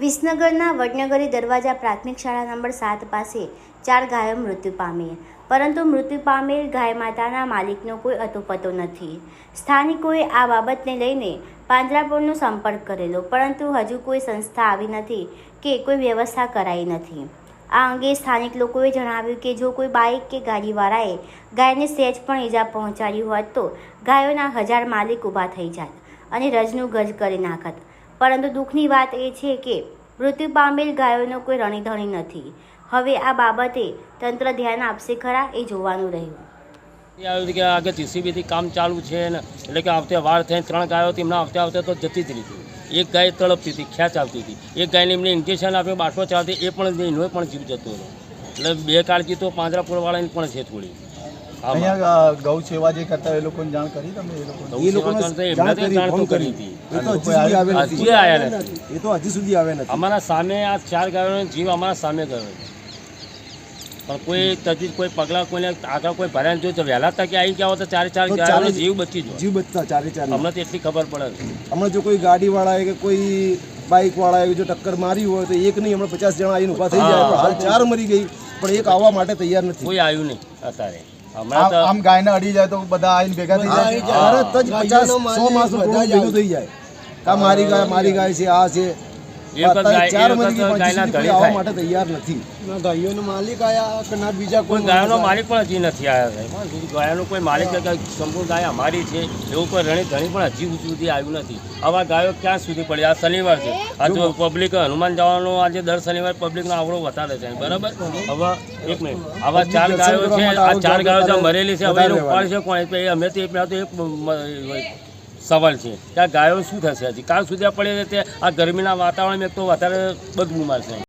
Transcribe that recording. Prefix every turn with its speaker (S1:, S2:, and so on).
S1: વિસનગરના વડનગરી દરવાજા પ્રાથમિક શાળા નંબર સાત પાસે ચાર ગાયો મૃત્યુ પામી પરંતુ મૃત્યુ પામેલ ગાય માતાના માલિકનો કોઈ અતોપતો નથી. સ્થાનિકોએ આ બાબતને લઈને પાંજરાપોળનો સંપર્ક કરેલો, પરંતુ હજુ કોઈ સંસ્થા આવી નથી કે કોઈ વ્યવસ્થા કરાઈ નથી. આ અંગે સ્થાનિક લોકોએ જણાવ્યું કે જો કોઈ બાઇક કે ગાડીવાળાએ ગાયને સહેજ પણ ઈજા પહોંચાડી હોત તો ગાયોના હજાર માલિક ઊભા થઈ જાત અને રજનું ગજ કરી નાખત. પરંતુ દુઃખની વાત એ છે કે મૃત્યુ પામેલ ગાયોનો કોઈ રણીધણી નથી. હવે આ બાબતે તંત્ર ધ્યાન આપશે ખરા એ જોવાનું રહ્યું.
S2: આવ્યું કે આગળ જીસીબીથી કામ ચાલુ છે ને, એટલે કે આવતે વાર થઈને ત્રણ ગાયો હતી, એમના આવતે આવતે તો જતી જ રહી એક ગાય તળપતી હતી ખેંચ આવતી હતી. એક ગાયને એમને ઇન્જેક્શન આપ્યું બાટલો ચાલતી, એ પણ એનો પણ જીવ જતો હતો એટલે બે કાળજી તો પાંજરાપુરવાળાની પણ છે થોડી.
S3: અહીંયા ગૌ સેવા જે કરતા એ લોકોને જાણ કરી તમે એ લોકોને?
S2: જાણ તો કરી. હતી
S4: એ તો હજી આવ્યા નથી.
S2: આયા નથી.
S4: એ તો હજી સુધી આવ્યા નથી.
S2: અમારા સામે આ ચાર ગાયોનો જીવ અમારા સામે ગયો પણ કોઈ તજવીજ કોઈ પગલાં કોઈને આગળ કોઈ ભરાઈને જો વહેલા તકે આવી ગયા હોય તો ચારે ચાર ગાયોનો
S4: ચારે-
S2: જીવ બચી જાય.
S4: જીવ બચતા ચારે ચાર.
S2: હમણાં તો એટલી ખબર પડે
S4: હમણાં જો કોઈ ગાડીવાળાએ કે કોઈ બાઇકવાળાએ જો ટક્કર મારી હોય તો એક નહીં હમણાં પચાસ જણા આવીને ઊભા થઈ જાય. પણ હાલ ચાર મરી ગઈ પણ એક આવવા માટે તૈયાર નથી.
S2: કોઈ આવ્યું નહીં અત્યારે.
S3: આમ
S2: તો
S3: આમ ગાયને અડી જાય તો બધા આવીને ભેગા થઈ જાય.
S4: તરત જ પચાસ સો માસ ભેગું થઈ જાય. કા મારી ગાય મારી ગાય છે આ છે. ચાર
S2: એક
S4: કોઈ
S2: ધણી
S4: આવવા માટે તૈયાર નથી.
S5: ગાયોનો માલિક આયા કે ના બીજા
S2: કોઈ ગાયનો માલિક પણ હજી નથી આવ્યા સાહેબ હજી કોઈ માલિક સંપૂર્ણ ગાય અમારી છે. એવું કોઈ રણી ધણી પણ હજી સુધી આવ્યું નથી. આવા ગાયો ક્યાં સુધી પડી? આ શનિવાર છે. આ જો પબ્લિક હનુમાન જવાનો આજે દર શનિવાર પબ્લિકનો આવડો વધારે છે. બરાબર? હવે એક મિનિટ. આવા ચાર ગાયો છે આ ચાર ગાયો મરેલી છે હવે ઉપાડ છે કોણ? અમે તો એ પેલા તો એક સવાલ છે. આ ગાયો શું થશે હજી? કાલ સુધી આપણે તે આ ગરમીના વાતાવરણમાં એક તો વધારે બદબૂ મારશે